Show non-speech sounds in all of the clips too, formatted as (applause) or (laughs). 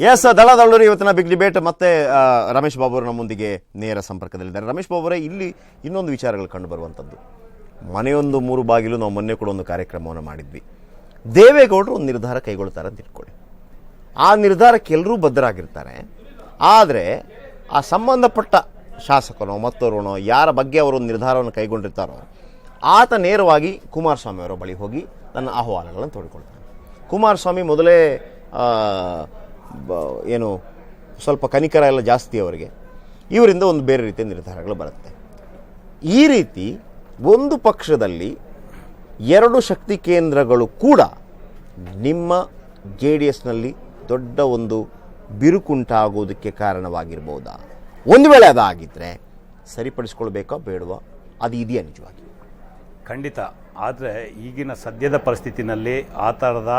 S ದಳದಳ್ಳೂರು ಇವತ್ತಿನ big debate ಮತ್ತೆ ರಮೇಶ್ ಬಾಬು ಅವರು ನಮ್ಮೊಂದಿಗೆ ನೇರ ಸಂಪರ್ಕದಲ್ಲಿದ್ದಾರೆ. ರಮೇಶ್ ಬಾಬು ಅವರೇ, ಇಲ್ಲಿ ಇನ್ನೊಂದು ವಿಚಾರಗಳು ಕಂಡು ಬರುವಂಥದ್ದು ಮನೆಯೊಂದು ಮೂರು ಬಾಗಿಲು, ನಾವು ಮೊನ್ನೆ ಕೂಡ ಒಂದು ಕಾರ್ಯಕ್ರಮವನ್ನು ಮಾಡಿದ್ವಿ. ದೇವೇಗೌಡರು ಒಂದು ನಿರ್ಧಾರ ಕೈಗೊಳ್ತಾರೆ ಅಂತ ಇಟ್ಕೊಳ್ಳಿ ಆ ನಿರ್ಧಾರಕ್ಕೆ ಎಲ್ಲರೂ ಬದ್ಧರಾಗಿರ್ತಾರೆ. ಆದರೆ, ಆ ಸಂಬಂಧಪಟ್ಟ ಶಾಸಕನೋ, ಮತ್ತೋರ್ವನೋ, ಯಾರ ಬಗ್ಗೆ ಅವರು ಒಂದು ನಿರ್ಧಾರವನ್ನು ಕೈಗೊಂಡಿರ್ತಾರೋ, ಆತ ನೇರವಾಗಿ ಕುಮಾರಸ್ವಾಮಿ ಅವರ ಬಳಿ ಹೋಗಿ ತನ್ನ ಆಹ್ವಾನಗಳನ್ನು ತೋಡಿಕೊಳ್ತಾನೆ. ಕುಮಾರಸ್ವಾಮಿ ಮೊದಲೇ ಏನು, ಸ್ವಲ್ಪ ಕನಿಕರ ಎಲ್ಲ ಜಾಸ್ತಿ ಅವರಿಗೆ. ಇವರಿಂದ ಒಂದು ಬೇರೆ ರೀತಿಯ ನಿರ್ಧಾರಗಳು ಬರುತ್ತೆ. ಈ ರೀತಿ ಒಂದು ಪಕ್ಷದಲ್ಲಿ ಎರಡು ಶಕ್ತಿ ಕೇಂದ್ರಗಳು ಕೂಡ ನಿಮ್ಮ ಜೆ ಡಿ ಎಸ್ನಲ್ಲಿ ದೊಡ್ಡ ಒಂದು ಬಿರುಕುಂಟಾಗೋದಕ್ಕೆ ಕಾರಣವಾಗಿರ್ಬೋದಾ? ಒಂದು ವೇಳೆ ಅದಾಗಿದ್ದರೆ ಸರಿಪಡಿಸ್ಕೊಳ್ಬೇಕಾ ಬೇಡವಾ? ಅದು ಇದೆಯಾ ನಿಜವಾಗಿ? ಖಂಡಿತ. ಆದರೆ ಈಗಿನ ಸದ್ಯದ ಪರಿಸ್ಥಿತಿನಲ್ಲಿ ಆ ಥರದ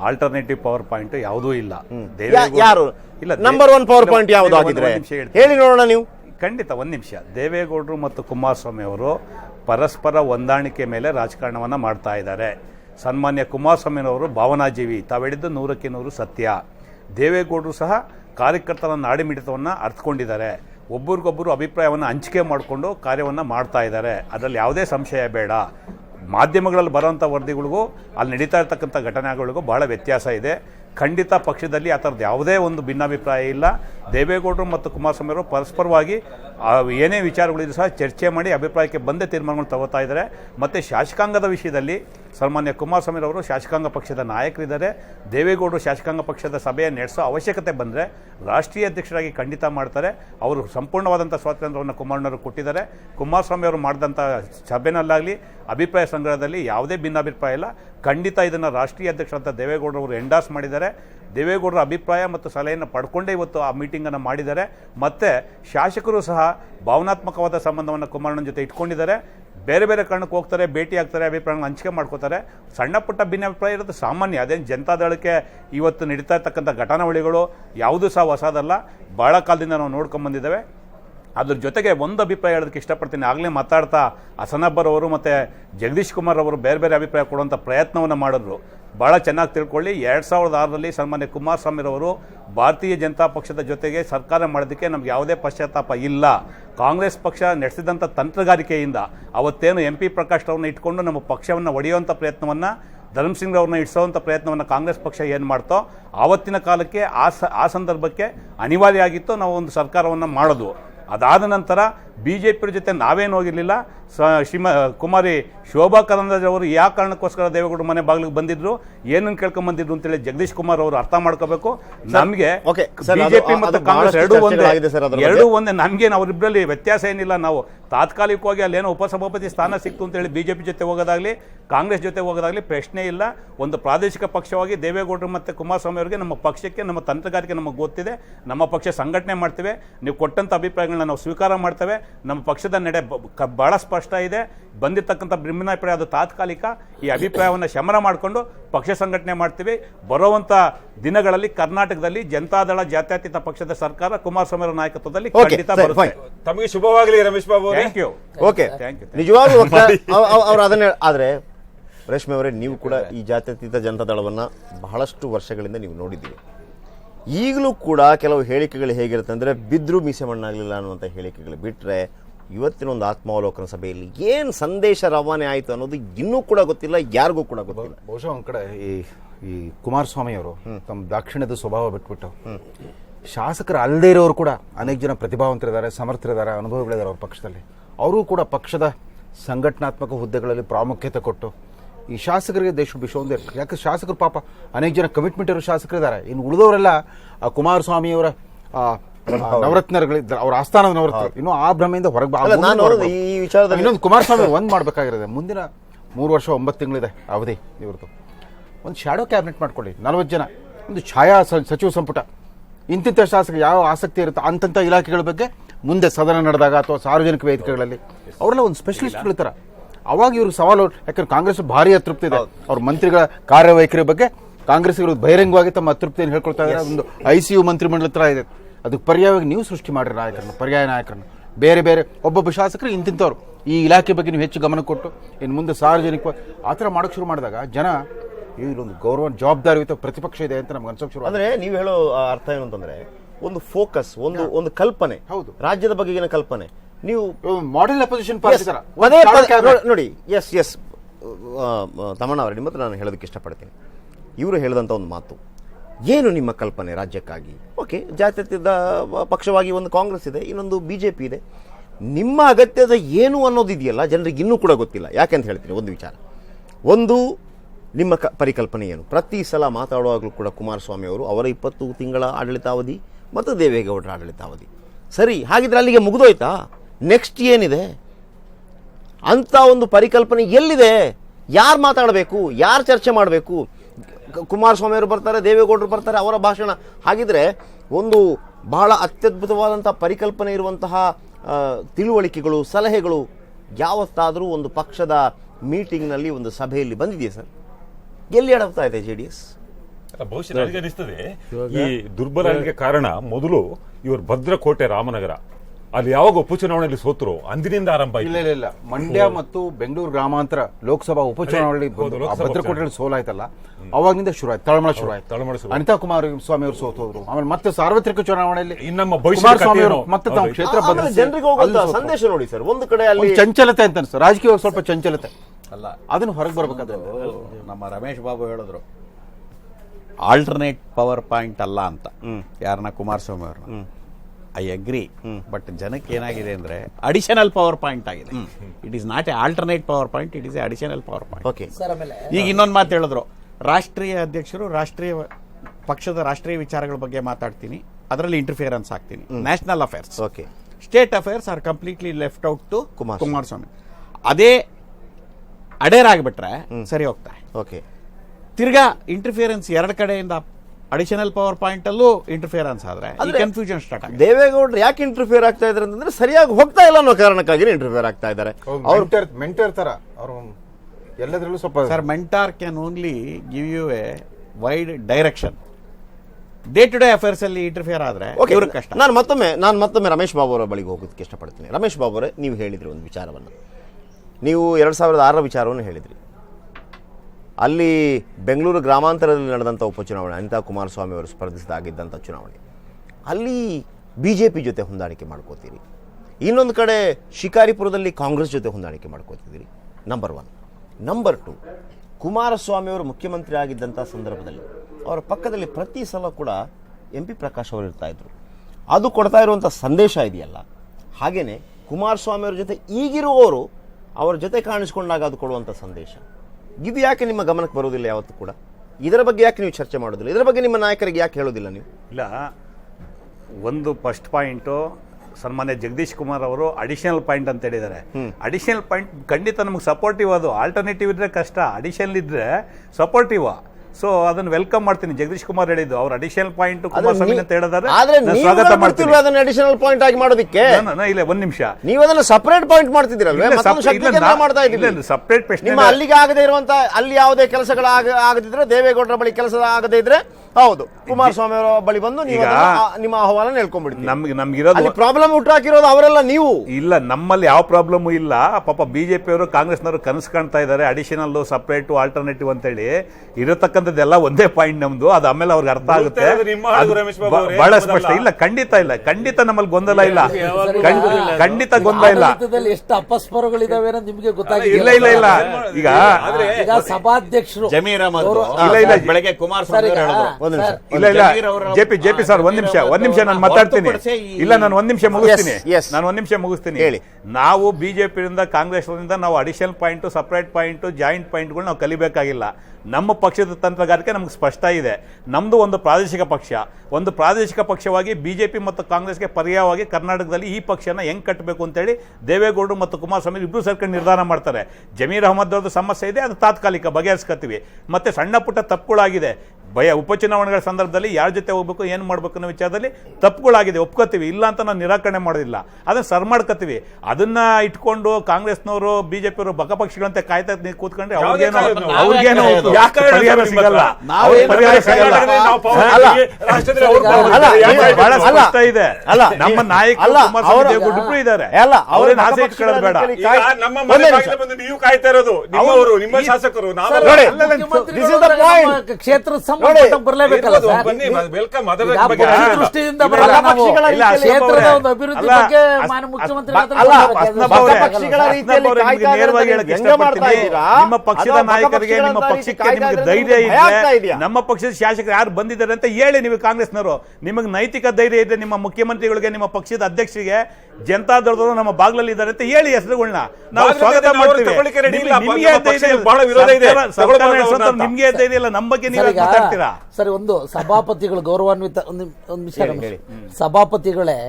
ಆಲ್ಟರ್ನೇಟಿವ್ ಪವರ್ ಪಾಯಿಂಟ್ ಯಾವುದೂ ಇಲ್ಲ. ದೇವೇಗೌಡ- ಯಾರು? ಇಲ್ಲ ನಂಬರ್ ಒನ್ ಪವರ್ ಪಾಯಿಂಟ್ ಯಾವುದು ಆಗಿದ್ರೆ? ನಿಮಿಷ ಹೇಳ್ತೀನಿ. ಹೇಳಿ ನೋಡೋಣ ನೀವು. ಖಂಡಿತ ಒಂದು ನಿಮಿಷ. ದೇವೇಗೌಡರು ಮತ್ತು ಕುಮಾರಸ್ವಾಮಿ ಅವರು ಪರಸ್ಪರ ಹೊಂದಾಣಿಕೆ ಮೇಲೆ ರಾಜಕಾರಣವನ್ನು ಮಾಡ್ತಾ ಇದ್ದಾರೆ. ಸನ್ಮಾನ್ಯ ಕುಮಾರಸ್ವಾಮಿನವರು ಭಾವನಾಜೀವಿ. ತಾವು ಹೇಳಿದ್ದು ನೂರಕ್ಕೆ ನೂರು ಸತ್ಯ. ದೇವೇಗೌಡರು ಸಹ ಕಾರ್ಯಕರ್ತರ ನಾಡಿಮಿಡಿತವನ್ನು ಅರ್ಥಕೊಂಡಿದ್ದಾರೆ ಒಬ್ಬರಿಗೊಬ್ಬರು ಅಭಿಪ್ರಾಯವನ್ನು ಹಂಚಿಕೆ ಮಾಡಿಕೊಂಡು ಕಾರ್ಯವನ್ನು ಮಾಡ್ತಾ ಇದ್ದಾರೆ. ಅದರಲ್ಲಿ ಯಾವುದೇ ಸಂಶಯ ಬೇಡ. ಮಾಧ್ಯಮಗಳಲ್ಲಿ ಬರೋಂಥ ವರದಿಗಳಿಗೂ, ಅಲ್ಲಿ ನಡೀತಾ ಇರ್ತಕ್ಕಂಥ ಘಟನೆಗಳಿಗೂ ಬಹಳ ವ್ಯತ್ಯಾಸ ಇದೆ. ಖಂಡಿತ ಪಕ್ಷದಲ್ಲಿ ಆ ಥರದ್ದು ಯಾವುದೇ ಒಂದು ಭಿನ್ನಾಭಿಪ್ರಾಯ ಇಲ್ಲ. ದೇವೇಗೌಡರು ಮತ್ತು ಕುಮಾರಸ್ವಾಮಿ ಅವರು ಪರಸ್ಪರವಾಗಿ ಏನೇ ವಿಚಾರಗಳಿದ್ರು ಸಹ ಚರ್ಚೆ ಮಾಡಿ ಅಭಿಪ್ರಾಯಕ್ಕೆ ಬಂದೇ ತೀರ್ಮಾನಗಳು ತಗೋತಾ ಇದ್ದಾರೆ. ಮತ್ತು ಶಾಸಕಾಂಗದ ವಿಷಯದಲ್ಲಿ ಸನ್ಮಾನ್ಯ ಕುಮಾರಸ್ವಾಮಿರವರು ಶಾಸಕಾಂಗ ಪಕ್ಷದ ನಾಯಕರಿದ್ದಾರೆ. ದೇವೇಗೌಡರು ಶಾಸಕಾಂಗ ಪಕ್ಷದ ಸಭೆಯನ್ನು ನಡೆಸೋ ಅವಶ್ಯಕತೆ ಬಂದರೆ ರಾಷ್ಟ್ರೀಯ ಅಧ್ಯಕ್ಷರಾಗಿ ಖಂಡಿತ ಮಾಡ್ತಾರೆ. ಅವರು ಸಂಪೂರ್ಣವಾದಂಥ ಸ್ವಾತಂತ್ರ್ಯವನ್ನು ಕುಮಾರಣ್ಣವರು ಕೊಟ್ಟಿದ್ದಾರೆ. ಕುಮಾರಸ್ವಾಮಿ ಅವರು ಮಾಡಿದಂಥ ಸಭೆನಲ್ಲಾಗಲಿ, ಅಭಿಪ್ರಾಯ ಸಂಗ್ರಹದಲ್ಲಿ ಯಾವುದೇ ಭಿನ್ನಾಭಿಪ್ರಾಯ ಇಲ್ಲ. ಖಂಡಿತ ಇದನ್ನು ರಾಷ್ಟ್ರೀಯ ಅಧ್ಯಕ್ಷರಂತ ದೇವೇಗೌಡರು ಅವರು ಎಂಡಾಸ್ ಮಾಡಿದ್ದಾರೆ. ದೇವೇಗೌಡರ ಅಭಿಪ್ರಾಯ ಮತ್ತು ಸಲಹೆಯನ್ನು ಪಡ್ಕೊಂಡೇ ಇವತ್ತು ಆ ಮೀಟಿಂಗನ್ನು ಮಾಡಿದ್ದಾರೆ. ಮತ್ತು ಶಾಸಕರು ಸಹ ಭಾವನಾತ್ಮಕವಾದ ಸಂಬಂಧವನ್ನು ಕುಮಾರಣ್ಣನ ಜೊತೆ ಇಟ್ಕೊಂಡಿದ್ದಾರೆ. ಬೇರೆ ಬೇರೆ ಕಾರಣಕ್ಕೆ ಹೋಗ್ತಾರೆ, ಭೇಟಿ ಆಗ್ತಾರೆ, ಅಭಿಪ್ರಾಯಗಳನ್ನ ಹಂಚಿಕೆ ಮಾಡ್ಕೋತಾರೆ. ಸಣ್ಣ ಪುಟ್ಟ ಭಿನ್ನಾಭಿಪ್ರಾಯ ಇರೋದು ಸಾಮಾನ್ಯ. ಅದೇನು ಜನತಾದಳಕ್ಕೆ ಇವತ್ತು ನಡೀತಾ ಇರ್ತಕ್ಕಂಥ ಘಟನಾವಳಿಗಳು ಯಾವುದೂ ಸಹ ಹೊಸದಲ್ಲ. ಭಾಳ ಕಾಲದಿಂದ ನಾವು ನೋಡ್ಕೊಂಬಂದಿದ್ದೇವೆ ಅದ್ರ ಜೊತೆಗೆ ಒಂದು ಅಭಿಪ್ರಾಯ ಹೇಳೋದಕ್ಕೆ ಇಷ್ಟಪಡ್ತೀನಿ. ಆಗಲೇ ಮಾತಾಡ್ತಾ ಹಸನಬ್ಬರ್ ಅವರು ಮತ್ತು ಜಗದೀಶ್ ಕುಮಾರ್ ಅವರು ಬೇರೆ ಬೇರೆ ಅಭಿಪ್ರಾಯ ಕೊಡುವಂಥ ಪ್ರಯತ್ನವನ್ನು ಮಾಡಿದ್ರು. ಭಾಳ ಚೆನ್ನಾಗಿ ತಿಳ್ಕೊಳ್ಳಿ. ಎರಡು ಸಾವಿರದ ಆರರಲ್ಲಿ ಸನ್ಮಾನ್ಯ ಕುಮಾರಸ್ವಾಮಿರವರು ಭಾರತೀಯ ಜನತಾ ಪಕ್ಷದ ಜೊತೆಗೆ ಸರ್ಕಾರ ಮಾಡೋದಕ್ಕೆ ನಮ್ಗೆ ಯಾವುದೇ ಪಶ್ಚಾತ್ತಾಪ ಇಲ್ಲ. ಕಾಂಗ್ರೆಸ್ ಪಕ್ಷ ನಡೆಸಿದಂಥ ತಂತ್ರಗಾರಿಕೆಯಿಂದ ಅವತ್ತೇನು ಎಂ ಪಿ ಪ್ರಕಾಶ್ ಅವ್ರನ್ನ ಇಟ್ಕೊಂಡು ನಮ್ಮ ಪಕ್ಷವನ್ನು ಒಡೆಯುವಂಥ ಪ್ರಯತ್ನವನ್ನು ಧರ್ಮಸಿಂಗ್ ಅವ್ರನ್ನ ಇಡಿಸೋವಂಥ ಪ್ರಯತ್ನವನ್ನು ಕಾಂಗ್ರೆಸ್ ಪಕ್ಷ ಏನು ಮಾಡ್ತೋ ಆವತ್ತಿನ ಕಾಲಕ್ಕೆ ಆ ಸ, ಆ ಸಂದರ್ಭಕ್ಕೆ ಅನಿವಾರ್ಯ ಆಗಿತ್ತು. ನಾವು ಒಂದು ಸರ್ಕಾರವನ್ನು ಮಾಡೋದು. ಅದಾದ ನಂತರ ಬಿ ಜೆ ಪಿಯವ್ರ ಜೊತೆ ನಾವೇನು ಹೋಗಿರಲಿಲ್ಲ. ಸ ಶ್ರೀಮ ಕುಮಾರಿ ಶೋಭಾ ಕರಂದಾಜ್ ಅವರು ಯಾವ ಕಾರಣಕ್ಕೋಸ್ಕರ ದೇವೇಗೌಡ ಮನೆ ಬಾಗಿಲಿಗೆ ಬಂದಿದ್ರು. ಏನನ್ನು ಕೇಳ್ಕೊಂಡ್ ಬಂದಿದ್ರು ಅಂತೇಳಿ ಜಗದೀಶ್ ಕುಮಾರ್ ಅವರು ಅರ್ಥ ಮಾಡ್ಕೋಬೇಕು. ನಮಗೆ ಬಿ ಜೆ ಪಿ ಬಿಜೆಪಿ ಮತ್ತು ಕಾಂಗ್ರೆಸ್ ಎರಡೂ ಒಂದೇ. ಎರಡೂ ಒಂದೇ. ನಮಗೇನು ಅವರಿಬ್ಬರಲ್ಲಿ ವ್ಯತ್ಯಾಸ ಏನಿಲ್ಲ. ನಾವು ತಾತ್ಕಾಲಿಕವಾಗಿ ಅಲ್ಲೇನೋ ಉಪಸಭಾಪತಿ ಸ್ಥಾನ ಸಿಕ್ತು ಅಂತೇಳಿ ಬಿಜೆಪಿ ಜೊತೆ ಹೋಗೋದಾಗ್ಲಿ ಕಾಂಗ್ರೆಸ್ ಜೊತೆ ಹೋಗೋದಾಗ್ಲಿ ಪ್ರಶ್ನೆ ಇಲ್ಲ. ಒಂದು ಪ್ರಾದೇಶಿಕ ಪಕ್ಷವಾಗಿ ದೇವೇಗೌಡರು ಮತ್ತು ಕುಮಾರಸ್ವಾಮಿ ಅವರಿಗೆ ನಮ್ಮ ಪಕ್ಷಕ್ಕೆ ನಮ್ಮ ತಂತ್ರಗಾರಿಕೆ ನಮಗೆ ಗೊತ್ತಿದೆ. ನಮ್ಮ ಪಕ್ಷ ಸಂಘಟನೆ ಮಾಡ್ತೇವೆ. ನೀವು ಕೊಟ್ಟಂಥ ಅಭಿಪ್ರಾಯಗಳನ್ನ ನಾವು ಸ್ವೀಕಾರ ಮಾಡ್ತೇವೆ. ನಮ್ಮ ಪಕ್ಷದ ನಡೆ ಬಹಳ ಸ್ಪಷ್ಟ ಇದೆ. ಬಂದಿರತಕ್ಕಂಥ ಭಿನ್ನಾಭಿಪ್ರಾಯ ಅದು ತಾತ್ಕಾಲಿಕ. ಈ ಅಭಿಪ್ರಾಯವನ್ನು ಶಮನ ಮಾಡಿಕೊಂಡು ಪಕ್ಷ ಸಂಘಟನೆ ಮಾಡ್ತೀವಿ. ಬರುವಂಥ ದಿನಗಳಲ್ಲಿ ಕರ್ನಾಟಕದಲ್ಲಿ ಜನತಾದಳ ಜಾತ್ಯತೀತ ಪಕ್ಷದ ಸರ್ಕಾರ ಕುಮಾರಸ್ವಾಮಿ ಅವರ ನಾಯಕತ್ವದಲ್ಲಿ ಖಂಡಿತ ಬರುತ್ತೆ. ತಮಗೆ ಶುಭವಾಗಲಿ Ramesh Babu thank you okay thank you ನಿಜವಾಗ್ಲೂ (laughs) ಅವರು ಅದನ್ನೇ ಆದರೆ ರೇಷ್ಮೆ ಅವರೇ ನೀವು ಕೂಡ ಈ ಜಾತ್ಯತೀತ ಜನತಾ ದಳವನ್ನು ಬಹಳಷ್ಟು ವರ್ಷಗಳಿಂದ ನೀವು ನೋಡಿದ್ದೀರಿ. ಈಗಲೂ ಕೂಡ ಕೆಲವು ಹೇಳಿಕೆಗಳು ಹೇಗಿರುತ್ತೆ ಅಂದರೆ ಬಿದ್ದರೂ ಮೀಸೆ ಮಣ್ಣಾಗಲಿಲ್ಲ ಅನ್ನುವಂಥ ಹೇಳಿಕೆಗಳು ಬಿಟ್ಟರೆ ಇವತ್ತಿನ ಒಂದು ಆತ್ಮಾವಲೋಕನ ಸಭೆಯಲ್ಲಿ ಏನು ಸಂದೇಶ ರವಾನೆ ಆಯಿತು ಅನ್ನೋದು ಇನ್ನೂ ಕೂಡ ಗೊತ್ತಿಲ್ಲ ಯಾರಿಗೂ ಕೂಡ ಗೊತ್ತಿಲ್ಲ. ಬಹುಶಃ ಒಂದು ಕಡೆ ಈ ಈ ಕುಮಾರಸ್ವಾಮಿ ಅವರು ತಮ್ಮ ದಾಕ್ಷಿಣ್ಯದ ಸ್ವಭಾವ ಬಿಟ್ಬಿಟ್ಟು ಶಾಸಕರು ಅಲ್ಲದೇ ಇರೋರು ಕೂಡ ಅನೇಕ ಜನ ಪ್ರತಿಭಾವಂತರಿದ್ದಾರೆ ಸಮರ್ಥರಿದ್ದಾರೆ ಅನುಭವಗಳಿದ್ದಾರೆ ಅವ್ರ ಪಕ್ಷದಲ್ಲಿ. ಅವರು ಕೂಡ ಪಕ್ಷದ ಸಂಘಟನಾತ್ಮಕ ಹುದ್ದೆಗಳಲ್ಲಿ ಪ್ರಾಮುಖ್ಯತೆ ಕೊಟ್ಟು ಈ ಶಾಸಕರಿಗೆ ದೇಶ ಬಿಶ ಒಂದು ಯಾಕೆ ಶಾಸಕರು ಪಾಪ ಅನೇಕ ಜನ ಕಮಿಟ್ಮೆಂಟ್ ಇರೋ ಶಾಸಕರಿದ್ದಾರೆ. ಇನ್ನು ಉಳಿದವರೆಲ್ಲ ಆ ಕುಮಾರಸ್ವಾಮಿಯವರ ಆ, ನವರತ್ನರುಗಳಿದ್ದಾರೆ ಅವ್ರ ಆಸ್ಥಾನದ ನವರತ್ನ. ಇನ್ನು ಆ ಭ್ರಮೆಯಿಂದ ಹೊರಗೆ ಈ ವಿಚಾರದಲ್ಲಿ- ಇನ್ನೊಂದು ಕುಮಾರಸ್ವಾಮಿ ಒಂದ್ ಮಾಡಬೇಕಾಗಿರೋದೆ ಮುಂದಿನ ಮೂರು ವರ್ಷ ಒಂಬತ್ತು ತಿಂಗಳಿದೆ ಅವಧಿ ಇವ್ರದ್ದು ಒಂದು ಶ್ಯಾಡೋ ಕ್ಯಾಬಿನೆಟ್ ಮಾಡ್ಕೊಳ್ಳಿ. ನಲವತ್ತು ಜನ. ಒಂದು ಛಾಯಾ ಸಚಿವ ಸಂಪುಟ. ಇಂತಿಂಥ ಶಾಸಕ ಯಾವ ಆಸಕ್ತಿ ಇರುತ್ತೋ ಅಂತಂಥ ಇಲಾಖೆಗಳ ಬಗ್ಗೆ ಮುಂದೆ ಸದನ ನಡೆದಾಗ ಅಥವಾ ಸಾರ್ವಜನಿಕ ವೇದಿಕೆಗಳಲ್ಲಿ. ಅವರೆಲ್ಲ ಒಂದು ಸ್ಪೆಷಲಿಸ್ಟ್ಗಳ ಥರ ಅವಾಗ ಇವ್ರಿಗೆ ಸವಾಲು ಯಾಕಂದ್ರೆ ಕಾಂಗ್ರೆಸ್ ಭಾರಿ ಅತೃಪ್ತಿ ಇದೆ. ಅವ್ರ ಮಂತ್ರಿಗಳ ಕಾರ್ಯವೈಖರಿ ಬಗ್ಗೆ ಕಾಂಗ್ರೆಸ್ ಇವರು ಬಹಿರಂಗವಾಗಿ ತಮ್ಮ ಅತೃಪ್ತಿಯನ್ನು ಹೇಳ್ಕೊಳ್ತಾ ಇದ್ದಾರೆ? ಒಂದು ಐ ಸಿ ಯು ಮಂತ್ರಿಮಂಡಲ ಹತ್ರ ಇದೆ. ಅದಕ್ಕೆ ಪರ್ಯಾಯವಾಗಿ ನೀವು ಸೃಷ್ಟಿ ಮಾಡಿರಿ ನಾಯಕರನ್ನು ಪರ್ಯಾಯ ನಾಯಕರನ್ನು. ಬೇರೆ ಬೇರೆ ಒಬ್ಬೊಬ್ಬ ಶಾಸಕರು ಇಂತಿಂಥವ್ರು. ಈ ಇಲಾಖೆ ಬಗ್ಗೆ ನೀವು ಹೆಚ್ಚು ಗಮನ ಕೊಟ್ಟು ಇನ್ನು ಮುಂದೆ ಸಾರ್ವಜನಿಕ ಆ ಥರ ಮಾಡೋಕ್ಕೆ ಶುರು ಮಾಡಿದಾಗ ಜನ ಇಲ್ಲೊಂದು ಗೌರವ ಜವಾಬ್ದಾರಿಯುತ ಪ್ರತಿಪಕ್ಷ ಇದೆ ಅಂತ ನಮ್ಗೆ ಅನ್ಸೋಕೆ ಶುರು ಅಂದರೆ ನೀವು ಹೇಳೋ ಅರ್ಥ ಏನು ಅಂತಂದ್ರೆ ಒಂದು ಫೋಕಸ್ ಒಂದು ಒಂದು ಕಲ್ಪನೆ. ಹೌದು. ರಾಜ್ಯದ ಬಗೆಗಿನ ಕಲ್ಪನೆ. ನೀವು ಮಾಡೆಲ್ ಅಪೋಸಿಷನ್ ನೋಡಿ- ನೋಡಿ. ಎಸ್ ಎಸ್ ತಮಣ್ಣ ಅವರೇ ನಿಮ್ಮ ಹತ್ರ ನಾನು ಹೇಳೋದಕ್ಕೆ ಇಷ್ಟಪಡ್ತೀನಿ. ಇವರು ಹೇಳಿದಂಥ ಒಂದು ಮಾತು. ಏನು ನಿಮ್ಮ ಕಲ್ಪನೆ ರಾಜ್ಯಕ್ಕಾಗಿ? ಓಕೆ ಜಾತ್ಯತೀತ ಪಕ್ಷವಾಗಿ ಒಂದು ಕಾಂಗ್ರೆಸ್ ಇದೆ ಇನ್ನೊಂದು ಬಿ ಜೆ ಪಿ ಇದೆ. ನಿಮ್ಮ ಅಗತ್ಯದ ಏನು ಅನ್ನೋದಿದೆಯಲ್ಲ ಜನರಿಗೆ ಇನ್ನೂ ಕೂಡ ಗೊತ್ತಿಲ್ಲ. ಯಾಕೆ ಅಂತ ಹೇಳ್ತೀನಿ ಒಂದು ವಿಚಾರ. ಒಂದು ನಿಮ್ಮ ಕ ಪರಿಕಲ್ಪನೆ ಏನು? ಪ್ರತಿ ಸಲ ಮಾತಾಡುವಾಗಲೂ ಕೂಡ ಕುಮಾರಸ್ವಾಮಿ ಅವರು ಅವರ ಇಪ್ಪತ್ತು ತಿಂಗಳ ಆಡಳಿತಾವಧಿ ಮತ್ತು ದೇವೇಗೌಡರ ಆಡಳಿತಾವಧಿ. ಸರಿ ಹಾಗಿದ್ರೆ ಅಲ್ಲಿಗೆ ಮುಗಿದೋಯ್ತಾ? ನೆಕ್ಸ್ಟ್ ಏನಿದೆ? ಅಂಥ ಒಂದು ಪರಿಕಲ್ಪನೆ ಎಲ್ಲಿದೆ? ಯಾರು ಮಾತಾಡಬೇಕು? ಯಾರು ಚರ್ಚೆ ಮಾಡಬೇಕು? ಕುಮಾರಸ್ವಾಮಿಯವರು ಬರ್ತಾರೆ ದೇವೇಗೌಡರು ಬರ್ತಾರೆ ಅವರ ಭಾಷಣ. ಹಾಗಿದ್ರೆ ಒಂದು ಬಹಳ ಅತ್ಯದ್ಭುತವಾದಂಥ ಪರಿಕಲ್ಪನೆ ಇರುವಂತಹ ತಿಳುವಳಿಕೆಗಳು ಸಲಹೆಗಳು ಯಾವತ್ತಾದರೂ ಒಂದು ಪಕ್ಷದ ಮೀಟಿಂಗ್ನಲ್ಲಿ ಒಂದು ಸಭೆಯಲ್ಲಿ ಬಂದಿದೆಯಾ ಸರ್? ಎಲ್ಲಿ ಅಡಗ್ತಾ ಇದೆ ಜೆ ಡಿ ಎಸ್? ಬಹುಶಃ ನನಗೆ ಅನಿಸ್ತದೆ ಈ ದುರ್ಬಲನಿಗೆ ಕಾರಣ ಮೊದಲು ಇವರು ಭದ್ರಕೋಟೆ ರಾಮನಗರ. ಅಲ್ಲಿ ಯಾವಾಗ ಉಪಚುನಾವಣೆಯಲ್ಲಿ ಸೋತರು? ಅಂದಿನಿಂದ ಆರಂಭ ಇಲ್ಲ ಆಯ್ತು. ಇಲ್ಲ ಇಲ್ಲ ಮಂಡ್ಯ ಮತ್ತು ಬೆಂಗಳೂರು ಗ್ರಾಮಾಂತರ ಲೋಕಸಭಾ ಉಪಚುನಾವಣೆಯಲ್ಲಿ ಬಂದು ಭದ್ರಕೋಟೆಯಲ್ಲಿ ಸೋಲಾಯ್ತಲ್ಲ? ಅವಾಗಿಂದ ಶುರು ಆಯ್ತು ತಳಮಳ ಶುರು ಆಯ್ತು. ತಳಮಳ ಶುರು ಅನಿತಾ ಕುಮಾರಸ್ವಾಮಿ ಅವರು ಸೋತೋದ್ರು. ಆಮೇಲೆ ಮತ್ತೆ ಸಾರ್ವತ್ರಿಕ ಚುನಾವಣೆಯಲ್ಲಿ ನಮ್ಮ ಅವರು ಮತ್ತೆ ತಮ್ಮ ಕ್ಷೇತ್ರ ಆಮೇಲೆ ಜನರಿಗೆ ಹೋಗಲ್ಲ ಸಂದೇಶ ನೋಡಿ ಸರ್. ಒಂದು ಕಡೆ ಅಲ್ಲಿ ಚಂಚಲತೆ ಅಂತ ಸರ್ ರಾಜಕೀಯ ಸ್ವಲ್ಪ ಚಂಚಲತೆ. ಅಲ್ಲ. ಅದನ್ನು ಹೊರಗೆ ಬರ್ಬೇಕಾದ್ರೆ ನಮ್ಮ ರಮೇಶ್ ಬಾಬು ಹೇಳಿದ್ರು ಆಲ್ಟರ್ನೇಟ್ ಪವರ್ ಪಾಯಿಂಟ್ ಅಲ್ಲ ಅಂತ. ಯಾರನ್ನ? ಕುಮಾರಸ್ವಾಮಿ ಅವ್ರನ್ನ. ಐ ಅಗ್ರಿ ಬಟ್ ಜನಕ್ಕೆ ಏನಾಗಿದೆ ಅಂದ್ರೆ ಅಡಿಷನಲ್ ಪವರ್ ಪಾಯಿಂಟ್ ಆಗಿದೆ. It is not a alternate power point it is a additional power point okay ಈಗ ಇನ್ನೊಂದು ಮಾತು ಹೇಳಿದ್ರು. ರಾಷ್ಟ್ರೀಯ ಅಧ್ಯಕ್ಷರು ರಾಷ್ಟ್ರೀಯ ಪಕ್ಷದ ರಾಷ್ಟ್ರೀಯ ವಿಚಾರಗಳ ಬಗ್ಗೆ ಮಾತಾಡ್ತೀನಿ. ಅದರಲ್ಲಿ ಇಂಟರ್ಫಿಯರೆನ್ಸ್ ಆಗ್ತೀನಿ national affairs okay state affairs are completely left out to Kumar Kumaraswamy. ಅದೇ ಅಡೇರಾಗ್ಬಿಟ್ರೆ ಸರಿ ಹೋಗ್ತಾರೆ ಓಕೆ ತಿರ್ಗಾ ಇಂಟರ್ಫಿಯರೆನ್ಸ್ ಎರಡು ಕಡೆಯಿಂದ ಅಡಿಷನಲ್ ಪವರ್ ಪಾಯಿಂಟ್ ಅಲ್ಲೂ ಇಂಟರ್ಫಿಯರೆನ್ಸ್ ಆದ್ರೆ ಕನ್ಫ್ಯೂಷನ್ ಸ್ಟಾರ್ಟ್ ಆಗಿದೆ. ದೇವೇಗೌಡರು ಯಾಕೆ ಇಂಟರ್ಫಿಯರ್ ಆಗ್ತಾ ಇದ್ರೆ ಅಂತಂದ್ರೆ ಸರಿಯಾಗಿ ಹೋಗ್ತಾ ಇಲ್ಲ ಅನ್ನೋ ಕಾರಣಕ್ಕಾಗಿ ಇಂಟರ್ಫಿಯರ್ ಆಗ್ತಾ ಇದ್ದಾರೆ. ಅವ್ರ ಮೆಂಟರ್ ತರ ಅವರು ಎಲ್ಲದರಲ್ಲೂ ಸ್ವಲ್ಪ sir mentor can only give you a wide direction day to day affairs ಅಲ್ಲಿ ಇಂಟರ್ಫಿಯರ್ ಆದ್ರೆ ಓಕೆ ಇವ್ರಿಗೆ ಕಷ್ಟ. ನಾನು ಮತ್ತೊಮ್ಮೆ ನಾನು ಮತ್ತೊಮ್ಮೆ ರಮೇಶ್ ಬಾಬು ಅವರ ಬಳಿಗೆ ಹೋಗೋದಕ್ಕೆ ಇಷ್ಟಪಡ್ತೀನಿ. ರಮೇಶ್ ಬಾಬು ಅವರೇ ನೀವು ಹೇಳಿದ್ರಿ ಒಂದು ವಿಚಾರವನ್ನು. ನೀವು ಎರಡು ಸಾವಿರದ ಆರರ ವಿಚಾರವನ್ನು ಹೇಳಿದ್ರಿ. ಅಲ್ಲಿ ಬೆಂಗಳೂರು ಗ್ರಾಮಾಂತರದಲ್ಲಿ ನಡೆದಂಥ ಉಪಚುನಾವಣೆ ಅನಿತಾ ಕುಮಾರಸ್ವಾಮಿ ಅವರು ಸ್ಪರ್ಧಿಸಿದಾಗಿದ್ದಂಥ ಚುನಾವಣೆ. ಅಲ್ಲಿ ಬಿ ಜೆ ಪಿ ಜೊತೆ ಹೊಂದಾಣಿಕೆ ಮಾಡ್ಕೋತೀರಿ. ಇನ್ನೊಂದು ಕಡೆ ಶಿಕಾರಿಪುರದಲ್ಲಿ ಕಾಂಗ್ರೆಸ್ ಜೊತೆ ಹೊಂದಾಣಿಕೆ ಮಾಡ್ಕೋತಿದ್ದೀರಿ. Number one number two Kumaraswamy ಅವರು ಮುಖ್ಯಮಂತ್ರಿ ಆಗಿದ್ದಂಥ ಸಂದರ್ಭದಲ್ಲಿ ಅವರ ಪಕ್ಕದಲ್ಲಿ ಪ್ರತಿ ಸಲ ಕೂಡ ಎಂ ಪಿ ಪ್ರಕಾಶ್ ಅವರು ಇರ್ತಾಯಿದ್ರು ಅದು ಕೊಡ್ತಾ ಇರುವಂಥ ಸಂದೇಶ ಇದೆಯಲ್ಲ. ಹಾಗೆಯೇ ಕುಮಾರಸ್ವಾಮಿ ಅವ್ರ ಜೊತೆ ಈಗಿರುವವರು ಅವರ ಜೊತೆ ಕಾಣಿಸ್ಕೊಂಡಾಗ ಅದು ಕೊಡುವಂಥ ಸಂದೇಶ. ಇದು ಯಾಕೆ ನಿಮ್ಮ ಗಮನಕ್ಕೆ ಬರೋದಿಲ್ಲ ಯಾವತ್ತು ಕೂಡ? ಇದರ ಬಗ್ಗೆ ಯಾಕೆ ನೀವು ಚರ್ಚೆ ಮಾಡೋದಿಲ್ಲ? ಇದರ ಬಗ್ಗೆ ನಿಮ್ಮ ನಾಯಕರಿಗೆ ಯಾಕೆ ಹೇಳೋದಿಲ್ಲ ನೀವು? ಇಲ್ಲ ಒಂದು ಫಸ್ಟ್ ಪಾಯಿಂಟು ಸನ್ಮಾನ್ಯ ಜಗದೀಶ್ ಕುಮಾರ್ ಅವರು ಅಡಿಷನಲ್ ಪಾಯಿಂಟ್ ಅಂತ ಹೇಳಿದ್ದಾರೆ. ಅಡಿಷನಲ್ ಪಾಯಿಂಟ್ ಖಂಡಿತ ನಮಗೆ ಸಪೋರ್ಟಿವ್ ಅದು. ಆಲ್ಟರ್ನೇಟಿವ್ ಇದ್ರೆ ಕಷ್ಟ ಅಡಿಷನಲ್ ಇದ್ರೆ ಸಪೋರ್ಟಿವ್ ಸೊ ಅದನ್ನ ವೆಲ್ಕಮ್ ಮಾಡ್ತೀನಿ. ಜಗದೀಶ್ ಕುಮಾರ್ ಹೇಳಿದ್ದು. ಅವ್ರ ಅಡಿಷನಲ್ ಪಾಯಿಂಟ್ ಕುಮಾರಸ್ವಾಮಿ ಅಂತ ಹೇಳಿದಾರೆ. ಸ್ವಾಗತ ಮಾಡ್ತೀನಿ. ಅದನ್ನ ಅಡಿಷನಲ್ ಪಾಯಿಂಟ್ ಆಗಿ ಮಾಡೋದಕ್ಕೆ? ಇಲ್ಲ ಒಂದ್ ನಿಮಿಷ. ನೀವು ಅದನ್ನ ಸಪರೇಟ್ ಪಾಯಿಂಟ್ ಮಾಡ್ತಿದ್ದೀರಲ್ವೇ? ಮಾಡ್ತಾ ಇದ್ದೀವಿ. ಸಪರೇಟ್ ಪ್ರಶ್ನೆ ನಿಮ್ಮ ಅಲ್ಲಿಗೆ ಆಗದೆ ಇರುವಂತ ಅಲ್ಲಿ ಯಾವುದೇ ಕೆಲಸಗಳ ಆಗದಿದ್ರೆ ದೇವೇಗೌಡರ ಬಳಿ ಕೆಲಸ ಆಗದೆ ಇದ್ರೆ ಹೌದು. ಕುಮಾರಸ್ವಾಮಿ ಅವರ ಬಳಿ ಬಂದು ನೀವು ನಿಮ್ಮ ಅಹವಾಲ ಹೇಳ್ಕೊಂಡ್ಬಿಡ್ತೀವಿ ನಮ್ಗೆ ನಮ್ಗಿರೋದು ಅಲ್ಲಿ ಪ್ರಾಬ್ಲಮ್ ಹುಟ್ಟಾಕಿರೋದು ಅವರೆಲ್ಲ ನೀವು. ಇಲ್ಲ ನಮ್ಮಲ್ಲಿ ಯಾವ ಪ್ರಾಬ್ಲಮ್ ಇಲ್ಲ. ಪಾಪ ಬಿಜೆಪಿ ಅವರು ಕಾಂಗ್ರೆಸ್ನವರು ಕನಸು ಕಾಣ್ತಾ ಇದ್ದಾರೆ. ಅಡಿಷನಲ್ ಸಪರೇಟ್ ಆಲ್ಟರ್ನೇಟಿವ್ ಅಂತೇಳಿ. ಇರತಕ್ಕಂಥದ್ದೆಲ್ಲ ಒಂದೇ ಪಾಯಿಂಟ್ ನಮ್ದು. ಅದು ಆಮೇಲೆ ಅವ್ರಿಗೆ ಅರ್ಥ ಆಗುತ್ತೆ. ಬಹಳ ಸ್ಪಷ್ಟ ಇಲ್ಲ ಖಂಡಿತ ಇಲ್ಲ. ಖಂಡಿತ ನಮ್ಮಲ್ಲಿ ಗೊಂದಲ ಇಲ್ಲ. ಖಂಡ್- ಖಂಡಿತ ಗೊಂದಲ ಇಲ್ಲ. ಎಷ್ಟು ಅಪಸ್ವರಗಳಿದಾವೆ ಅನ್ನೋದು ನಿಮ್ಗೆ ಗೊತ್ತಾಗಿಲ್ಲ. ಇಲ್ಲ ಇಲ್ಲ ಇಲ್ಲ. ಈಗ ಈಗ ಸಭಾಧ್ಯಕ್ಷರು ಜಮೀರ್ ಅಹಮದ್ ಗೌರವ- ಇಲ್ಲ, ಇಲ್ಲ. ಬೆಳಗ್ಗೆ ಕುಮಾರ್ ಸರ್, ಅವರು ಹೇಳಿದ್ರು. ಒಂದು ನಿಮಿಷ. ಇಲ್ಲ ಇಲ್ಲ. J P J P sir ಒಂದ್ ನಿಮಿಷ ಒಂದ್ ನಿಮಿಷ ನಾನು ಮಾತಾಡ್ತೀನಿ. ಇಲ್ಲ ನಾನು ಒಂದ್ ನಿಮಿಷ ಮುಗಿಸ್ತೀನಿ. ನಾನು ಒಂದ್ ನಿಮಿಷ ಮುಗಿಸ್ತೀನಿ. ಹೇಳಿ. ನಾವು ಬಿಜೆಪಿಯಿಂದ ಕಾಂಗ್ರೆಸ್ ನಾವು additional point separate point joint ಪಾಯಿಂಟ್ಗಳು ನಾವು ಕಲಿಬೇಕಾಗಿಲ್ಲ. ನಮ್ಮ ಪಕ್ಷದ ತಂತ್ರಗಾರಿಕೆ ನಮ್ಗೆ ಸ್ಪಷ್ಟ ಇದೆ. ನಮ್ಮದು ಒಂದು ಪ್ರಾದೇಶಿಕ ಪಕ್ಷ. ಒಂದು ಪ್ರಾದೇಶಿಕ ಪಕ್ಷವಾಗಿ ಬಿ ಜೆ ಪಿ ಮತ್ತು ಕಾಂಗ್ರೆಸ್ಗೆ ಪರ್ಯಾಯವಾಗಿ ಕರ್ನಾಟಕದಲ್ಲಿ ಈ ಪಕ್ಷನ ಹೆಂಗೆ ಕಟ್ಟಬೇಕು ಅಂತೇಳಿ ದೇವೇಗೌಡರು ಮತ್ತು ಕುಮಾರಸ್ವಾಮಿ ಇಬ್ಬರು ಸೇರ್ಕೊಂಡು ನಿರ್ಧಾರ ಮಾಡ್ತಾರೆ. ಜಮೀರ್ ಅಹಮದ್ ಅವ್ರದ್ದು ಸಮಸ್ಯೆ ಇದೆ, ಅದು ತಾತ್ಕಾಲಿಕ ಬಗೆಹರಿಸ್ಕೊತೀವಿ. ಮತ್ತು ಸಣ್ಣ ಪುಟ್ಟ ತಪ್ಪುಗಳಾಗಿದೆ. ಭಯ ಉಪಚುನಾವಣೆಗಳ ಸಂದರ್ಭದಲ್ಲಿ ಯಾರ ಜೊತೆ ಹೋಗ್ಬೇಕು ಏನು ಮಾಡ್ಬೇಕು ಅನ್ನೋ ವಿಚಾರದಲ್ಲಿ ತಪ್ಪುಗಳಾಗಿದೆ ಒಪ್ಕೋತೀವಿ. ಇಲ್ಲ ಅಂತ ನಾವು ನಿರಾಕರಣೆ ಮಾಡೋದಿಲ್ಲ. ಅದನ್ನ ಸರ್ ಮಾಡ್ಕೋತೀವಿ. ಅದನ್ನ ಇಟ್ಕೊಂಡು ಕಾಂಗ್ರೆಸ್ನವರು ಬಿಜೆಪಿಯವರು ಬಕಪಕ್ಷಿಗಳಂತೆ ಕಾಯ್ತಾ ಕೂತ್ಕೊಂಡ್ರೆ ಅವ್ರಿಗೇನು? ಅವ್ರಿಗೇನು ಪರಿಹಾರ ಸಿಗಲ್ಲ? ನಾವು ಪರಿಹಾರ ಸಿಗಲ್ಲ. ಬಹಳ? ಸ್ಪಷ್ಟ ಇದೆ. ಅಲ್ಲ, ನಮ್ಮ ನಾಯಕ ಕುಮಾರಸ್ವಾಮಿ ಇದ್ದಾರೆ. ಅಲ್ಲ, ಅವರು ಅವ್ರೇನು ಆಸೆ ಇಟ್ಕೊಳ್ಳೋದು ಬೇಡ. ನಮ್ಮ ಬಂದು ನೀವು ಕಾಯ್ತಾ ಇರೋದು. ನಿಮ್ಮವರು ನಿಮ್ಮ ಶಾಸಕರು ಕ್ಷೇತ್ರ ಬರಲೇಬೇಕಲ್ಲ ಬನ್ನಿ ವೆಲ್ಕಮ್ ಅದರ ಬಗ್ಗೆ ದೃಷ್ಟಿಯಿಂದ ಕ್ಷೇತ್ರದ ಒಂದು. ಅಭಿವೃದ್ಧಿ ಬಗ್ಗೆ ಮಾನ್ಯ ಮುಖ್ಯಮಂತ್ರಿ. ಪಕ್ಷಿಗಳ? ನಿಮ್ಮ ಪಕ್ಷದ ನಾಯಕರಿಗೆ ನಿಮ್ಮ ಪಕ್ಷಕ್ಕೆ ನಿಮಗೆ ಧೈರ್ಯ ಇದೆ ಇದ್ರೆ ನಮ್ಮ ಪಕ್ಷದ ಶಾಸಕರು ಯಾರು ಬಂದಿದ್ದಾರೆ ಅಂತ ಹೇಳಿ ನೀವು ಕಾಂಗ್ರೆಸ್ನವರು. ನಿಮಗೆ ನೈತಿಕ ಧೈರ್ಯ ಇದೆ ನಿಮ್ಮ ಮುಖ್ಯಮಂತ್ರಿಗಳಿಗೆ ನಿಮ್ಮ ಪಕ್ಷದ ಅಧ್ಯಕ್ಷರಿಗೆ ಜನತಾದಳದವರು ನಮ್ಮ ಬಾಗ್ಲಲ್ಲಿ ಇದ್ದಾರೆ ಅಂತ ಹೇಳಿ ಹೆಸರುಗಳನ್ನ ನಾವು ಸ್ವಾಗತ ಮಾಡ್ತೀವಿ. ನಿಮ್ಗೆ ಧೈರ್ಯ ಇಲ್ಲ. ನಮ್ಮ ಬಗ್ಗೆ ನೀವು ಸರ್, ಒಂದು ಸಭಾಪತಿಗಳು ಗೌರವಾನ್ವಿತ ಒಂದು ಒಂದು ನಿಮಿಷ ಸಭಾಪತಿಗಳೇ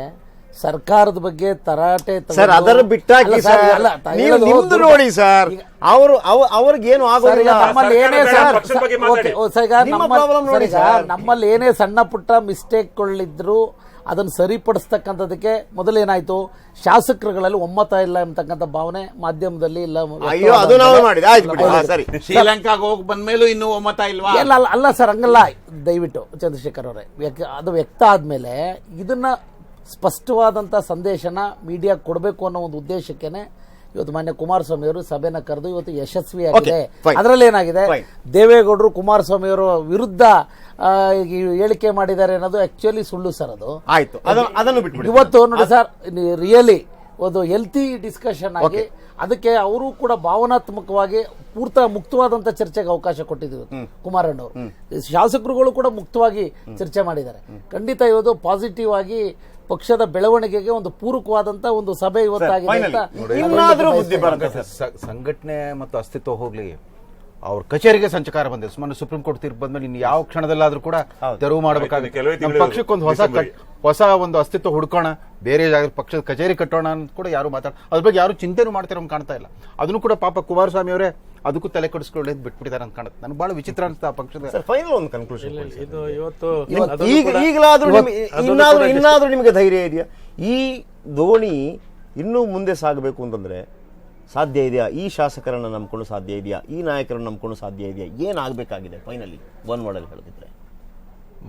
ಸರ್ಕಾರದ ಬಗ್ಗೆ ತರಾಟೆ ಸರ್ ಅದರ ಬಿಟ್ಟಾಕಿ ಸರ್ ಅಲ್ಲ, ನೀವು ನಿಮ್ದು ನೋಡಿ ಸರ್. ಅವರು ಅವ್ರಿಗೇನು ಏನು ಆಗೋದಿಲ್ಲ. ನಮ್ಮಲ್ಲಿ ಏನೇ ಸರ್ ಪಕ್ಷದ ಬಗ್ಗೆ ಮಾತಾಡಿ. ಓ, ಸರ್, ಈಗ ನಮ್ಮ- problem ನೋಡಿ ಸರ್. ನಮ್ಮಲ್ಲಿ ಏನೇ ಸಣ್ಣ ಪುಟ್ಟ ಮಿಸ್ಟೇಕ್ ಮಿಸ್ಟೇಕ್ಗಳಿದ್ರು ಅದನ್ನು ಸರಿಪಡಿಸ್ತಕ್ಕಂಥದಕ್ಕೆ ಮೊದಲೇನಾಯ್ತು? ಶಾಸಕರುಗಳಲ್ಲಿ ಒಮ್ಮತ ಇಲ್ಲ ಎಂಬತಕ್ಕಂಥ ಭಾವನೆ ಮಾಧ್ಯಮದಲ್ಲಿ ಇಲ್ಲ ಅಯ್ಯೋ ಅದು ನಾವು ಮಾಡಿದೆ ಆಯ್ತು ಬಿಡಿ. ಹಾ, ಸರಿ. ಶ್ರೀಲಂಕಾಗ ಹೋಗಿ ಬಂದ್ಮೇಲೂ ಇನ್ನೂ ಒಮ್ಮತ ಇಲ್ವಾ? ಇಲ್ಲ ಅಲ್ಲ ಅಲ್ಲ ಸರ್ ಹಂಗಲ್ಲ. ದಯವಿಟ್ಟು ಚಂದ್ರಶೇಖರ್ ಅವರೇ. ವ್ಯಕ್- ಅದು ವ್ಯಕ್ತ ಆದ್ಮೇಲೆ ಇದನ್ನ ಸ್ಪಷ್ಟವಾದಂಥ ಸಂದೇಶನ ಮೀಡಿಯಾ ಕೊಡಬೇಕು ಅನ್ನೋ ಒಂದು ಉದ್ದೇಶಕ್ಕೇನೆ ಇವತ್ತು ಮಾನ್ಯ ಕುಮಾರಸ್ವಾಮಿ ಅವರು ಸಭೆನ ಕರೆದು ಇವತ್ತು ಯಶಸ್ವಿಯಾಗಿದೆ. ಆಗಿದೆ ಅದರಲ್ಲಿ ಏನಾಗಿದೆ. ದೇವೇಗೌಡರು ಕುಮಾರಸ್ವಾಮಿ ಅವರು ವಿರುದ್ಧ ಹೇಳಿಕೆ ಮಾಡಿದ್ದಾರೆ ಅನ್ನೋದು ಆಕ್ಚುಲಿ ಸುಳ್ಳು ಸರ್ ಅದು. ಆಯ್ತು. ಅದನ್ನು ಇವತ್ತು ನೋಡಿ ಸರ್ ರಿಯಲಿ ಒಂದು ಹೆಲ್ತಿ ಡಿಸ್ಕಷನ್ ಆಗಿ ಅದಕ್ಕೆ ಅವರು ಕೂಡ ಭಾವನಾತ್ಮಕವಾಗಿ ಪೂರ್ತ ಮುಕ್ತವಾದಂತ ಚರ್ಚೆಗೆ ಅವಕಾಶ ಕೊಟ್ಟಿದ್ದೀವಿ ಕುಮಾರಣ್ಣವರು. ಶಾಸಕರುಗಳು ಕೂಡ ಮುಕ್ತವಾಗಿ ಚರ್ಚೆ ಮಾಡಿದ್ದಾರೆ. ಖಂಡಿತ ಇವತ್ತು ಪಾಸಿಟಿವ್ ಆಗಿ ಪಕ್ಷದ ಬೆಳವಣಿಗೆಗೆ ಒಂದು ಪೂರಕವಾದಂತ ಒಂದು ಸಭೆ ಇವತ್ತಾಗಿದೆ ಸಂಘಟನೆ ಮತ್ತು ಅಸ್ತಿತ್ವ ಹೋಗ್ಲಿ ಅವ್ರ ಕಚೇರಿಗೆ ಸಂಚಕಾರ ಬಂದಿದೆ. ಸುಮ್ಮನೆ ಸುಪ್ರೀಂ ಕೋರ್ಟ್ ತೀರ್ಪು ಬಂದ್ಮೇಲೆ ಇನ್ನು ಯಾವ ಕ್ಷಣದಲ್ಲಾದ್ರೂ ಕೂಡ ತೆರವು ಮಾಡಬೇಕಾಗುತ್ತೆ. ನಮ್ಮ ಪಕ್ಷಕ್ಕೆ ಒಂದು ಹೊಸ ಹೊಸ ಒಂದು ಅಸ್ತಿತ್ವ ಹುಡ್ಕೋಣ ಬೇರೆ ಜಾಗ ಪಕ್ಷದ ಕಚೇರಿ ಕಟ್ಟೋಣ ಅಂತ ಕೂಡ ಯಾರು ಮಾತಾಡ ಅದ್ರ ಬಗ್ಗೆ ಯಾರು ಚಿಂತೆನೂ ಮಾಡ್ತಿರೋ ಕಾಣ್ತಾ ಇಲ್ಲ. ಅದನ್ನು ಕೂಡ ಪಾಪ ಕುಮಾರಸ್ವಾಮಿ ಅವರೇ ಅದಕ್ಕೂ ತಲೆ ಕೆಡಿಸ್ಕೊಳ್ಳಿ ಅಂತ ಬಿಟ್ಬಿಟ್ಟಿದ್ದಾರೆ ಅಂತ ಕಾಣುತ್ತೆ. ನನಗೆ ಬಹಳ ವಿಚಿತ್ರ ಅನಿಸ್ತಾ ಆ ಪಕ್ಷದ ಸರ್ ಫೈನಲ್ ಒಂದು ಕನ್ಕ್ಲೂಷನ್ ಇದು ಇವತ್ತು ಈಗ ಈಗಲಾದ್ರೂ ಇನ್ನಾದ್ರೂ ನಿಮಗೆ ಧೈರ್ಯ ಇದೆಯಾ? ಈ ದೋಣಿ ಇನ್ನೂ ಮುಂದೆ ಸಾಗಬೇಕು ಅಂತಂದ್ರೆ ಸಾಧ್ಯ ಇದೆಯಾ? ಈ ಶಾಸಕರನ್ನ ನಂಬ್ಕೊಂಡು ಸಾಧ್ಯ ಇದೆಯಾ? ಈ ನಾಯಕರನ್ನ ನಂಬ್ಕೊಂಡು ಸಾಧ್ಯ ಇದೆಯಾ? ಏನಾಗಬೇಕಾಗಿದೆ ಫೈನಲಿ ಒನ್ ವರ್ಡಲ್ಲಿ ಹೇಳಿದ್ರೆ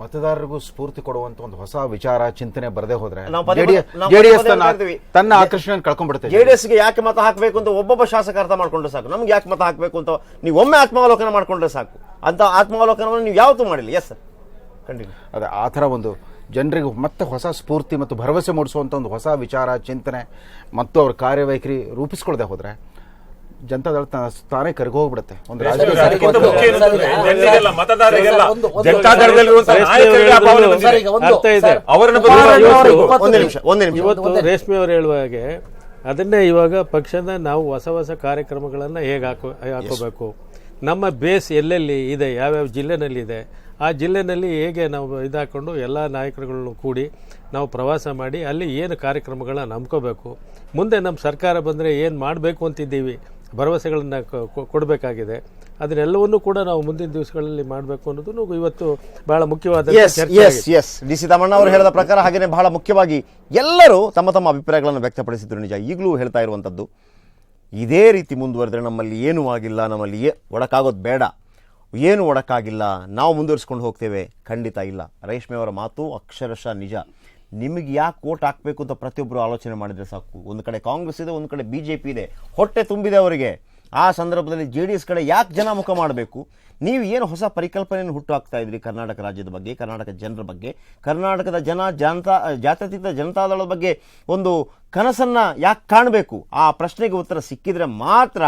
ಮತದಾರರಿಗೂ ಸ್ಫೂರ್ತಿ ಕೊಡುವಂತ ಒಂದು ಹೊಸ ವಿಚಾರ ಚಿಂತನೆ ಬರದೇ ಹೋದ್ರೆ ತನ್ನ ಆಕರ್ಷಣೆ ಜೆಡಿಎಸ್ಗೆ ಹೇಳ್ತೀವಿ. ತನ್ನ ಆಕರ್ಷಣೆ ಕಳ್ಕೊಂಡ್ಬಿಡುತ್ತೆ ಜೆಡಿಎಸ್ಗೆ ಯಾಕೆ ಮತ ಹಾಕಬೇಕು ಅಂತ ಒಬ್ಬೊಬ್ಬ ಶಾಸಕ ಅರ್ಥ ಮಾಡ್ಕೊಂಡ್ರೆ ಸಾಕು. ನಮ್ಗೆ ಯಾಕೆ ಮತ ಹಾಕಬೇಕು ಅಂತ ನೀವು ಒಮ್ಮೆ ಆತ್ಮಾವಲೋಕನ ಮಾಡ್ಕೊಂಡ್ರೆ ಸಾಕು. ಅಂತ ಆತ್ಮಾವಲೋಕನವನ್ನು ನೀವು ಯಾವತ್ತೂ ಮಾಡಿಲ್ಲ. ಎಸ್ ಸರ್ ಖಂಡಿತ ಅದೇ ಆ ಥರ ಒಂದು ಜನರಿಗೆ ಮತ್ತೆ ಹೊಸ ಸ್ಫೂರ್ತಿ ಮತ್ತು ಭರವಸೆ ಮೂಡಿಸುವಂಥ ಒಂದು ಹೊಸ ವಿಚಾರ ಚಿಂತನೆ ಮತ್ತು ಅವ್ರ ಕಾರ್ಯವೈಖರಿ ರೂಪಿಸ್ಕೊಳ್ದೆ ಹೋದ್ರೆ ಜನತಾದಳ ತ- ತಾನೇ ಕರ್ಗೋಗ್ಬಿಡುತ್ತೆ ಒಂದು ಇವತ್ತು- ಇಪ್ಪತ್ತು ಒಂದೇ ನಿಮಿಷ ಒಂದೇ ನಿಮಿಷ ಇವತ್ತು ಒಂದೇ- ರೇಷ್ಮೆ ಅವರು ಹೇಳುವ ಹಾಗೆ ಅದನ್ನೇ ಇವಾಗ ಪಕ್ಷದ ನಾವು ಹೊಸ ಹೊಸ ಕಾರ್ಯಕ್ರಮಗಳನ್ನ ಹೇಗೆ ಹಾಕೋ ಹಾಕೋಬೇಕು? ನಮ್ಮ ಬೇಸ್ ಎಲ್ಲೆಲ್ಲಿ ಇದೆ? ಯಾವ್ಯಾವ ಜಿಲ್ಲೆನಲ್ಲಿ ಇದೆ ಆ ಜಿಲ್ಲೆಯಲ್ಲಿ ಹೇಗೆ ನಾವು ಇದಾಕೊಂಡು ಎಲ್ಲ ನಾಯಕರುಗಳನ್ನು ಕೂಡಿ ನಾವು ಪ್ರವಾಸ ಮಾಡಿ ಅಲ್ಲಿ ಏನು ಕಾರ್ಯಕ್ರಮಗಳನ್ನ ನಂಬ್ಕೋಬೇಕು ಮುಂದೆ ನಮ್ಮ ಸರ್ಕಾರ ಬಂದರೆ ಏನು ಮಾಡಬೇಕು ಅಂತಿದ್ದೀವಿ ಭರವಸೆಗಳನ್ನು ಕೊಡಬೇಕಾಗಿದೆ. ಅದನ್ನೆಲ್ಲವನ್ನೂ ಕೂಡ ನಾವು ಮುಂದಿನ ದಿವಸಗಳಲ್ಲಿ ಮಾಡಬೇಕು ಅನ್ನೋದನ್ನು ಇವತ್ತು ಬಹಳ ಮುಖ್ಯವಾದ S S D. C Thammanna ಅವರು ಹೇಳಿದ ಪ್ರಕಾರ ಹಾಗೆಯೇ ಬಹಳ ಮುಖ್ಯವಾಗಿ ಎಲ್ಲರೂ ತಮ್ಮ ತಮ್ಮ ಅಭಿಪ್ರಾಯಗಳನ್ನು ವ್ಯಕ್ತಪಡಿಸಿದ್ರು ನಿಜ. ಈಗಲೂ ಹೇಳ್ತಾ ಇರುವಂಥದ್ದು ಇದೇ ರೀತಿ ಮುಂದುವರೆದ್ರೆ ನಮ್ಮಲ್ಲಿ ಏನೂ ಆಗಿಲ್ಲ ನಮ್ಮಲ್ಲಿ ಒಡಕಾಗೋದು ಬೇಡ. ಏನು ಒಡಕ್ಕಾಗಿಲ್ಲ ನಾವು ಮುಂದುವರಿಸ್ಕೊಂಡು ಹೋಗ್ತೇವೆ. ಖಂಡಿತ ಇಲ್ಲ. ರೇಷ್ಮೆ ಅವರ ಮಾತು ಅಕ್ಷರಶಃ ನಿಜ. ನಿಮಗೆ ಯಾಕೆ ಓಟ್ ಹಾಕಬೇಕು ಅಂತ ಪ್ರತಿಯೊಬ್ಬರು ಆಲೋಚನೆ ಮಾಡಿದರೆ ಸಾಕು. ಒಂದು ಕಡೆ ಕಾಂಗ್ರೆಸ್ ಇದೆ, ಒಂದು ಕಡೆ ಬಿ ಜೆ ಪಿ ಇದೆ. ಹೊಟ್ಟೆ ತುಂಬಿದೆ ಅವರಿಗೆ. ಆ ಸಂದರ್ಭದಲ್ಲಿ ಜೆ ಡಿ ಎಸ್ ಕಡೆ ಯಾಕೆ ಜನ ಮುಖ ಮಾಡಬೇಕು? ನೀವು ಏನು ಹೊಸ ಪರಿಕಲ್ಪನೆಯನ್ನು ಹುಟ್ಟು ಹಾಕ್ತಾ ಇದ್ರಿ ಕರ್ನಾಟಕ ರಾಜ್ಯದ ಬಗ್ಗೆ, ಕರ್ನಾಟಕ ಜನರ ಬಗ್ಗೆ? ಕರ್ನಾಟಕದ ಜನ, ಜನತಾ, ಜಾತ್ಯತೀತ ಜನತಾದಳದ ಬಗ್ಗೆ ಒಂದು ಕನಸನ್ನು ಯಾಕೆ ಕಾಣಬೇಕು? ಆ ಪ್ರಶ್ನೆಗೆ ಉತ್ತರ ಸಿಕ್ಕಿದರೆ ಮಾತ್ರ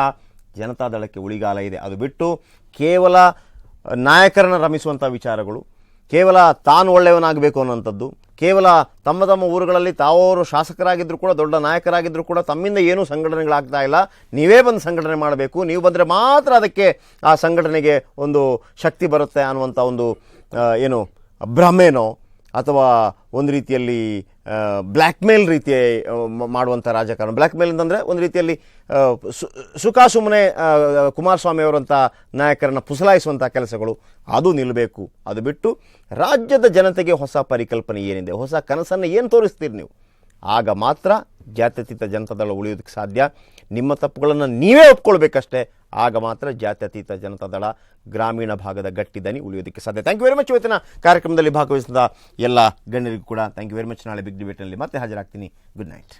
ಜನತಾದಳಕ್ಕೆ ಉಳಿಗಾಲ ಇದೆ. ಅದು ಬಿಟ್ಟು ಕೇವಲ ನಾಯಕರನ್ನು ರಮಿಸುವಂಥ ವಿಚಾರಗಳು, ಕೇವಲ ತಾನು ಒಳ್ಳೆಯವನಾಗಬೇಕು ಅನ್ನೋಂಥದ್ದು ಕೇವಲ ತಮ್ಮ ತಮ್ಮ ಊರುಗಳಲ್ಲಿ ತಾವವರು ಶಾಸಕರಾಗಿದ್ದರೂ ಕೂಡ, ದೊಡ್ಡ ನಾಯಕರಾಗಿದ್ದರೂ ಕೂಡ ತಮ್ಮಿಂದ ಏನೂ ಸಂಘಟನೆಗಳಾಗ್ತಾ ಇಲ್ಲ. ನೀವೇ ಬಂದು ಸಂಘಟನೆ ಮಾಡಬೇಕು. ನೀವು ಬಂದರೆ ಮಾತ್ರ ಅದಕ್ಕೆ ಆ ಸಂಘಟನೆಗೆ ಒಂದು ಶಕ್ತಿ ಬರುತ್ತೆ ಅನ್ನುವಂಥ ಒಂದು ಏನು, ಭ್ರಮೆನೋ ಅಥವಾ ಒಂದು ರೀತಿಯಲ್ಲಿ ಬ್ಲ್ಯಾಕ್ಮೇಲ್ ರೀತಿಯ ಮಾಡುವಂಥ ರಾಜಕಾರಣ. ಬ್ಲ್ಯಾಕ್ ಮೇಲ್ ಅಂತಂದರೆ ಒಂದು ರೀತಿಯಲ್ಲಿ ಸು- ಸುಖ ಸುಮ್ಮನೆ ಕುಮಾರಸ್ವಾಮಿ ಅವರಂಥ ನಾಯಕರನ್ನು ಪುಸಲಾಯಿಸುವಂಥ ಕೆಲಸಗಳು. ಅದು ನಿಲ್ಲಬೇಕು ಅದು ಬಿಟ್ಟು ರಾಜ್ಯದ ಜನತೆಗೆ ಹೊಸ ಪರಿಕಲ್ಪನೆ ಏನಿದೆ? ಹೊಸ ಕನಸನ್ನು ಏನು ತೋರಿಸ್ತೀರಿ ನೀವು? ಆಗ ಮಾತ್ರ ಜಾತ್ಯತೀತ ಜನತಾದಳ ಉಳಿಯೋದಕ್ಕೆ ಸಾಧ್ಯ. ನಿಮ್ಮ ತಪ್ಪುಗಳನ್ನು ನೀವೇ ಒಪ್ಕೊಳ್ಬೇಕಷ್ಟೇ. ಆಗ ಮಾತ್ರ ಜಾತ್ಯತೀತ ಜನತಾ ದಳ ಗ್ರಾಮೀಣ ಭಾಗದ ಗಟ್ಟಿ ದನಿ ಉಳಿಯೋದಕ್ಕೆ ಸಾಧ್ಯ. ಥ್ಯಾಂಕ್ ಯು ವೆರಿ ಮಚ್ ಇವತ್ತಿನ ಕಾರ್ಯಕ್ರಮದಲ್ಲಿ ಭಾಗವಹಿಸಿದ ಎಲ್ಲ ಗಣ್ಯರಿಗೂ ಕೂಡ ಥ್ಯಾಂಕ್ ಯು ವೆರಿ ಮಚ್ ನಾಳೆ ಬಿಗ್ ಡಿಬೇಟ್ನಲ್ಲಿ ಮತ್ತೆ ಹಾಜರಾಗ್ತೀನಿ. Good night